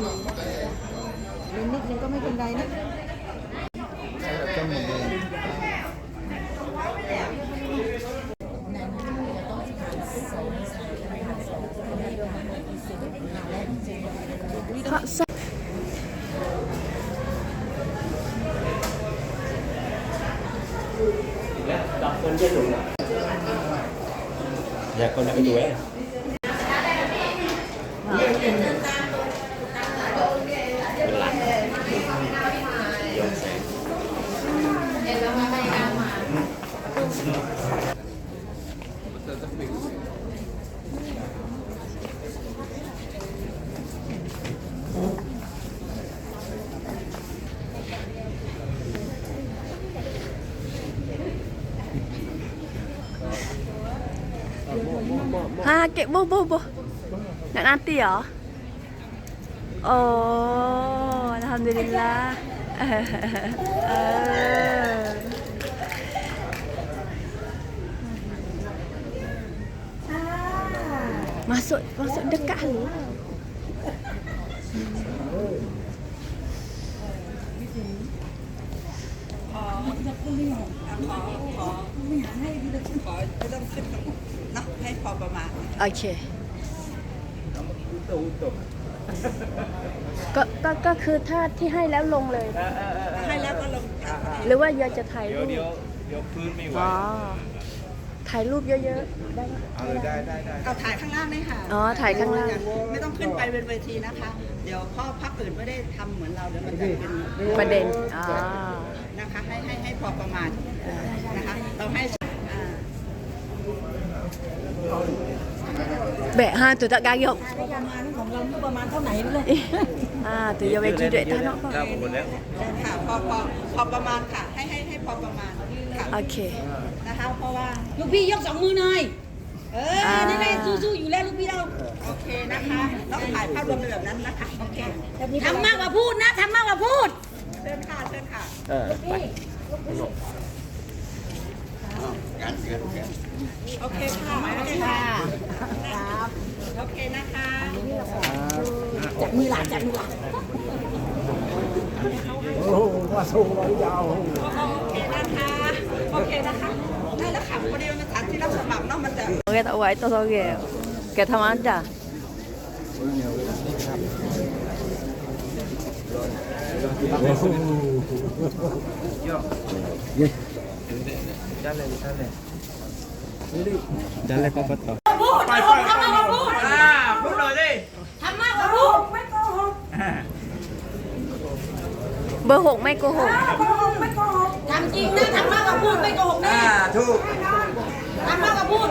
นิดนิดนึงก็ไม่เป็นไรนะต้นหมดเลย Dạ con đã cái đuổi ฮะเก็บบูบูบูนักนันตีเหรอ โอ้ทำดีละเออเออ masuk masuk dekat lu Okey. ก็ก็ก็คือถ้าที่ให้แล้วลงเลย ให้แล้วก็ลง หรือว่าอยากจะถ่ายรูป Vô Vô phương mi อ๋อ hoài ถ่ายรูปเยอะๆ ได้ไหมเออได้ได้ได้เอาถ่ายข้างล่างได้ค่ะอ๋อ ถ่ายข้างล่าง ไม่ต้องขึ้นไปเป็นเวทีนะคะ เดี๋ยวพ่อพักอื่นไม่ได้ทำเหมือนเราเดี๋ยวมันจะเป็นประเด็น อ๋อ นะคะ ให้ให้ให้พอประมาณนะคะ เราให้อ่าแบะห้าตัวตะกายกประมาณของเราประมาณเท่าไหร่เลยอ่าตัวยาเวจีด้วยท่านเนาะ Ra một lần đấy ค่ะพอพอพอประมาณค่ะ ให้ให้ให้ พอประมาณค่ะโอเค นะคะ เพราะว่าลูกพี่ยกสองมือหน่อย เอออ่านี่แม่สู้ๆอยู่แล้วลูกพี่เรา โอเคนะคะต้องถ่ายภาพรวมเป็นแบบนั้นนะคะ โอเคทำมากกว่าพูดนะทำมากกว่าพูด เชิญค่ะ เชิญค่ะ Ờ, Bye โอเคค่ะโอเคค่ะครับโอเคนะคะจับมือหลานจับมือหลานโอ้โหว่าสูงร้อยยาวโอ เคนะคะโอเคนะคะได้แล้วค่ะพอดีมันเป็นสถานที่รับสมัครเนาะมันจะโอเคต่อไว้ต่อต่อแกแกทำอันจ้ะ Dale con bắt đầu พูดทำมากกว่าพูด À, phút rồi đi ทำมากกว่าพูดเบอร์หกไม่โกห กทำจริงนะทำมากกว่าพูดไม่โกหกแน่อ่าถูกทำมากกว่าพูด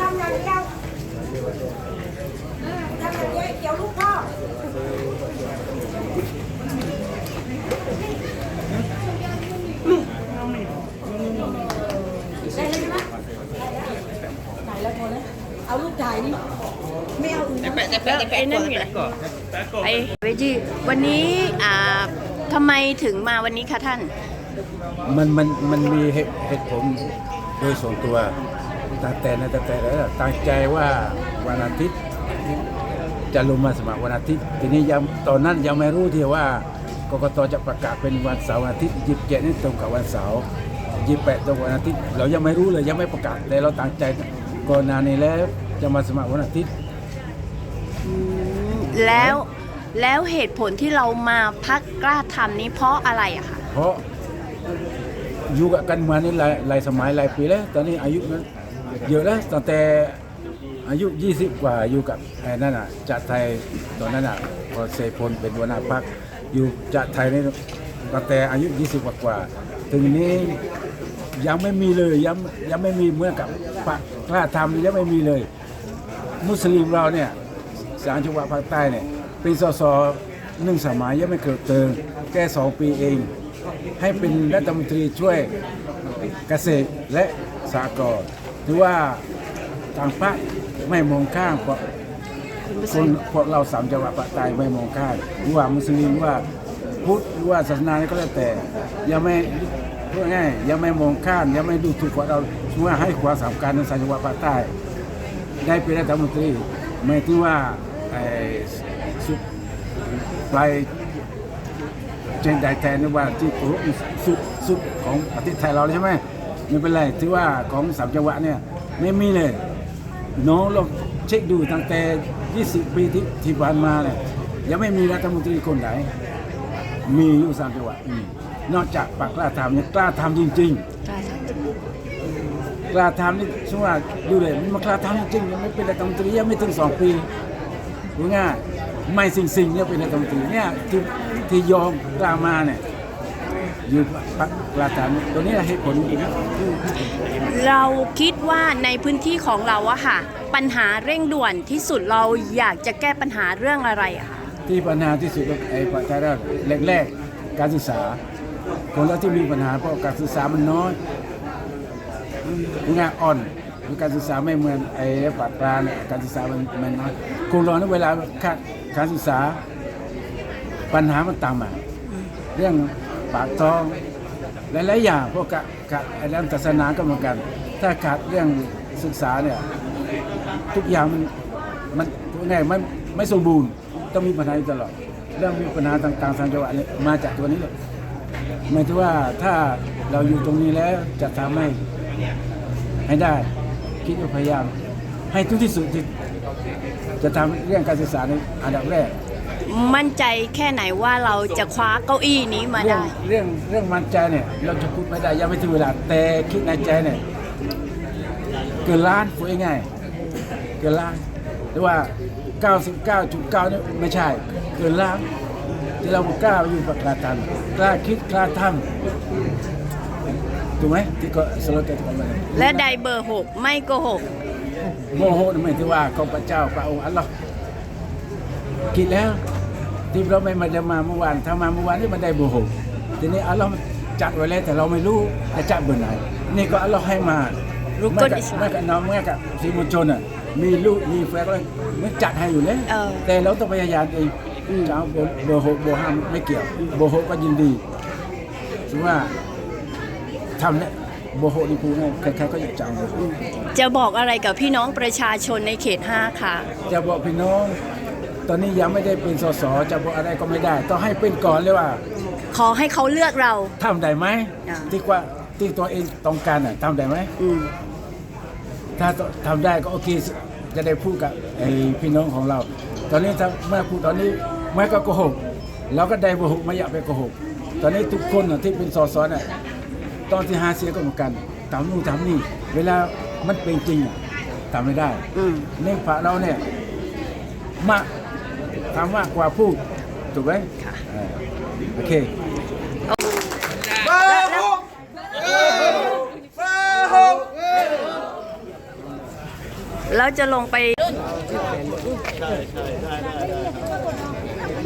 ทำอย่างเดียวทำอย่างเดียวเกี่ยวลูกพ่อเอาลูกถ่ายนี่ไม่เอาอื่นนะแล้วไอ้นั่นไงไอ้เวจีวันนี้อ่าทำไมถึงมาวันนี้คะท่าน มันมันมันมีเหตุเหตุผลโดยส่วนตัวตั้งแต่นะตั้งแต่แล้วตั้งใจว่าวันอาทิตย์จะลงมาสมัครวันอาทิตย์ ทีนี้ยังตอนนั้นยังไม่รู้ที่ว่ากกตจะประกาศเป็นวันเสาร์วันอาทิตย์ยี่สิบเจ็ดนี่ตรงกับวันเสาร์ยี่สิบแปดตรงกับวันอาทิตย์ เรายังไม่รู้เลยยังไม่ประกาศแต่เราตั้งใจก่อนหน้านี้แล้วจะมาสมัครวันอาทิตย์ แล้วแล้วเหตุผลที่เรามาพักกล้าทำนี้เพราะอะไรอะคะเพราะ อยู่กับกันมานี่หลายหลายสมัยหลายปีแล้ว ตอนนี้อายุนั้นเยอะแล้วตั้งแต่อายุ 20 กว่าอยู่กับไอ้นั่นอะจัดไทยตอนนั้นอะพอเสพลเป็นหัวหน้าพรรคอยู่จัดไทยนี่ตั้งแต่อายุ 20 กว่ากว่าถึงนี้ยังไม่มีเลยยังยังไม่มีเหมือนกับพรรคกล้าทำยังไม่มีเลย มุสลิมเราเนี่ยสามจังหวัดภาคใต้เนี่ยเป็นสสหนึ่งสมัยยังไม่เกิดเติมแค่สองปีเอง ให้เป็นรัฐมนตรีช่วยเกษตรและสหกรณ์ถือว่าทางพรรคไม่มองข้ามเพราะคนพวกเราสามจังหวัดภาคใต้ไม่มองข้ามหรือว่ามุสลิมหรือว่าพุทธหรือว่าศาสนาก็แล้วแต่ยังไม่พูดง่ายยังไม่มองข้ามยังไม่ดูถูกพวกเราถือว่าให้ความสำคัญในสามจังหวัดภาคใต้ ได้เป็นรัฐมนตรีหมายถึงว่าไป เจนไดแทนนี่ว่าที่โอ้โหสุดสุดของประเทศไทยเราเลยใช่ไหมไม่เป็นไรที่ว่าของสามจังหวัดเนี่ยไม่มีเลยน้องลองเช็คดูตั้งแต่ 20 ปีที่ที่ผ่านมาเนี่ยยังไม่มีรัฐมนตรีคนไหน มีอยู่สามจังหวัดอืมนอกจากปากกล้าทำเนี่ยกล้าทำจริง ๆ กล้าทำนี่สมมติว่าดูเลยมันมากล้าทำจริงๆยังไม่เป็นรัฐมนตรียังไม่ถึงสองปีรู้ง่าย ไม่สิ่งสิ่งๆเนี่ยเป็นรัฐมนตรีเนี่ยที่ที่ยอมกล้ามาเนี่ยอยู่ปักกล้าทำตัวนี้เหตุผลจริงๆเราคิดว่าในพื้นที่ของเราอะค่ะ ปัญหาเร่งด่วนที่สุดเราอยากจะแก้ปัญหาเรื่องอะไรอะคะที่ปัญหาที่สุดก็ไอ้ปัจจัยแรกแรกๆการศึกษา คนเราที่มีปัญหาเพราะการศึกษามันน้อยงานอ่อนหรือการศึกษาไม่เหมือนไอ้ปากกลางเนี่ยการศึกษามันมันน้อยคนเราเนี่ยเวลาขาด การศึกษา ปัญหามันตามมาเรื่องปากท้องหลายๆอย่างพวกกะกะไอ้เรื่องศาสนาก็เหมือนกัน ถ้าขาดเรื่องศึกษาเนี่ยทุกอย่างมันมันไงไม่ไม่สมบูรณ์ต้องมีปัญหาอยู่ตลอดเรื่องมีปัญหาต่างๆทางจังหวัดเนี่ยมาจากตัวนี้เลยหมายถึงว่าถ้าเราอยู่ตรงนี้แล้วจะทำให้ให้ได้ คิดว่าพยายาม ให้ทุกที่สุดที่ จะทำเรื่องการศึกษาในอันดับแรก มั่นใจแค่ไหนว่าเราจะคว้าเก้าอี้นี้มาเรื่องได้ เรื่องเรื่องมั่นใจเนี่ย เราจะพูดไม่ได้ยังไม่ถึงเวลาแต่คิดในใจเนี่ยเกินล้านพูดง่ายๆเกินล้านหรือว่า 99.9เนี่ยไม่ใช่ เกินล้านที่เรากล้าอยู่กับกล้าทำกล้าคิดกล้าทำถูกไหมที่ก็สโลแกนของมัน และใดเบอร์หกไม่โกหก โมโหนี่หมายถึงว่าของพระเจ้าพระองค์อัลลอฮ์คิดแล้วที่เราไม่มาจะมาเมื่อวานถ้ามาเมื่อวานนี่มันได้โมโหทีนี้อัลลอฮ์จัดไว้แล้วแต่เราไม่รู้จะจัดเบอร์ไหนนี่ก็อัลลอฮ์ให้มารุกเมื่นอกับอิสลามเมื่อกับน้องเมื่อกับสีมวลชนอะมีลูกมีแฟนก็มันจัดให้อยู่แล้ว เออ แต่เราต้องพยายามเองจะเอาเบอร์เบอร์หกเบอร์ห้าไม่เกี่ยวเบอร์หกก็ยินดีถือว่าทำเนี่ย เบอร์หกนี่พูดง่ายใครๆก็อยากจะเอาจะบอกอะไรกับพี่น้องประชาชนในเขต 5 ค่ะ จะบอกพี่น้อง ตอนนี้ยังไม่ได้เป็นสสจะบอกอะไรก็ไม่ได้ ต้องให้เป็นก่อนเลยว่าขอให้เขาเลือกเรา ทำได้ไหมอ่า ที่ว่าที่ตัวเองต้องการน่ะทำได้ไหม อืม ถ้าทำได้ก็โอเคจะได้พูดกับไอ้พี่น้องของเรา ตอนนี้ถ้าเมื่อพูดตอนนี้ไม่ก็โกหกเราก็ได้โกหกไม่อยากไปโกหก ตอนนี้ทุกคนน่ะที่เป็นสสน่ะ ตอนที่หาเสียงก็เหมือนกันทำนู่นทำนี่ เวลามันเป็นจริงอะทำไม่ได้อืมเนื่องพระเราเนี่ยมากทำมากกว่าพูดถูกไหมค่ะเออโอเคเราจะลงไป Mẹ mẹ mẹ semua batu. Itu sikit ha mẹ clip eh. Ờ mẹ semua banget semua. ภาพสวยมันถอยอีกถอยอีกกล้องถอยอีกวีวีมวลชนส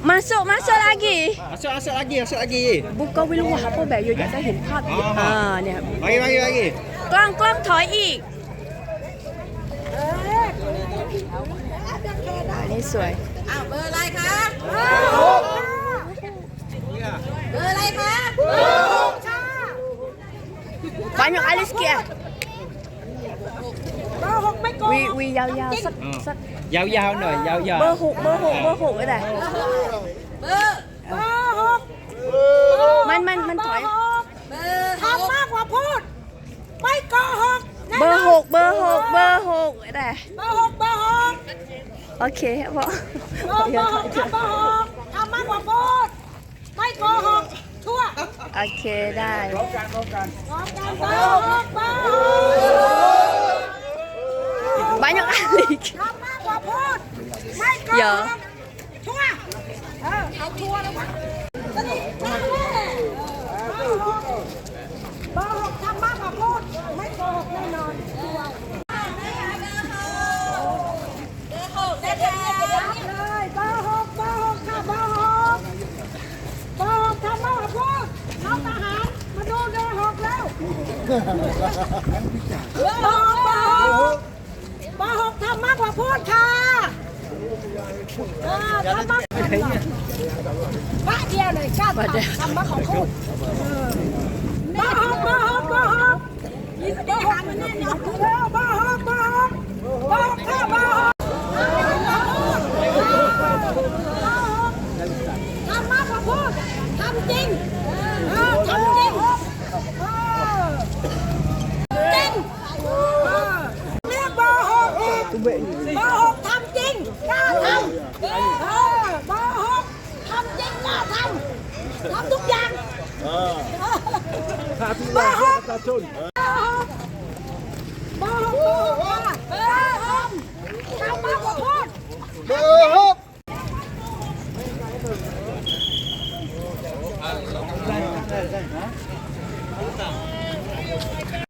masuk masuk lagi Masuk, masuk lagi, masuk lagi. buka wilu apa แบบอยากได้เห็นภาพอีกอ่าเนี่ย Bagi, bagi, bagi. กล้องกล้องถอยอีกเออเอาแบบแค่ได้อันนี้สวย อ้าวเบอร์อะไรคะเออเบอร์อะไรคะค่ะ banyak alis sikit ah เบอร์หกไม่โกงวีวียาวๆสักสัก Yau-yau no, yau-yau. เบอร์หกเบอร์หกเบอร์หกก็ได้เบอร์เบอร์หกมันมันมันถอยเบอร์หกทำมากกว่าพูดไม่โกหกแน่นเบนอร์หกเบอร์หกเบอร์หกก็ได้เบอร์หกเบอร์หกโอเคพอเบอร์เบอร์หกทำเบอร์หกทำมากกว่าพูดไม่โกหกชั่วโอเคได้พร้อมกันเบอร์หกเบอร์หก banyak alis ทำมากกว่าพูดไม่โก เยอะชัวเอาชัวแล้ววะสนิทนั่นแหละเบอร์หกทำมากกว่าพูดไม่โกหกแน่นอนบาหกบาหกบาหกทำมากกว่าพูดค่ะ เออทำมากกว่าพระเดียวเลยกล้าทำทำมากของพูดเบอร์หกเบอร์หกเบอร์หกยี่สิบเบอร์หกมันแน่นอนเร็วเบอร์หกเบอร์หกเบอร์หกค่ะเบอร์หกทำมากกว่าพูดทำจริงเออทำจริงเออ จริงเรียกเบอร์หกอีกเบอร์หกทำจริงกล้าทำเออเบอร์หกทำจริงกล้าทำ ทำทุกอย่างเบอร์หกเบอร์หกเบอร์หกเบอร์หกเบอร์หกทำมากกว่าพูดเบอร์หกท